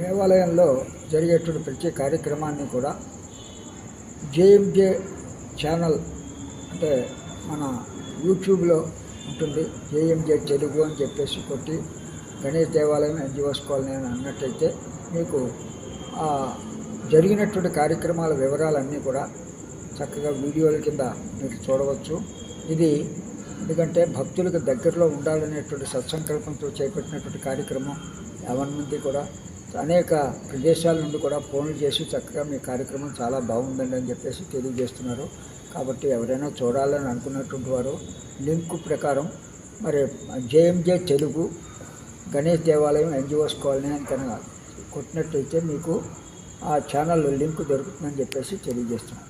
దేవాలయంలో జరిగేటువంటి ప్రతి కార్యక్రమాన్ని కూడా జేఎంజే ఛానల్ అంటే మన యూట్యూబ్లో ఉంటుంది. జేఎంజే తెలుగు అని చెప్పేసి కొట్టి గణేష్ దేవాలయం ఎన్జిఓస్ కాలనీ అని అన్నట్టయితే మీకు ఆ జరిగినటువంటి కార్యక్రమాల వివరాలన్నీ కూడా చక్కగా వీడియోల కింద మీరు చూడవచ్చు. ఇది ఎందుకంటే భక్తులకు దగ్గరలో ఉండాలనేటువంటి సత్సంకల్పంతో చేపట్టినటువంటి కార్యక్రమం. ఎవరి కూడా అనేక ప్రదేశాల నుండి కూడా ఫోన్లు చేసి చక్కగా మీ కార్యక్రమం చాలా బాగుందండి అని చెప్పేసి తెలియజేస్తున్నారు. కాబట్టి ఎవరైనా చూడాలని అనుకున్నటువంటి వారు లింక్ ప్రకారం మరి జేఎంజే తెలుగు గణేష్ దేవాలయం ఎన్జిఓస్ కాలనీ అని కనుక కొట్టినట్టయితే మీకు ఆ ఛానల్ లింక్ దొరుకుతుందని చెప్పేసి తెలియజేస్తున్నాను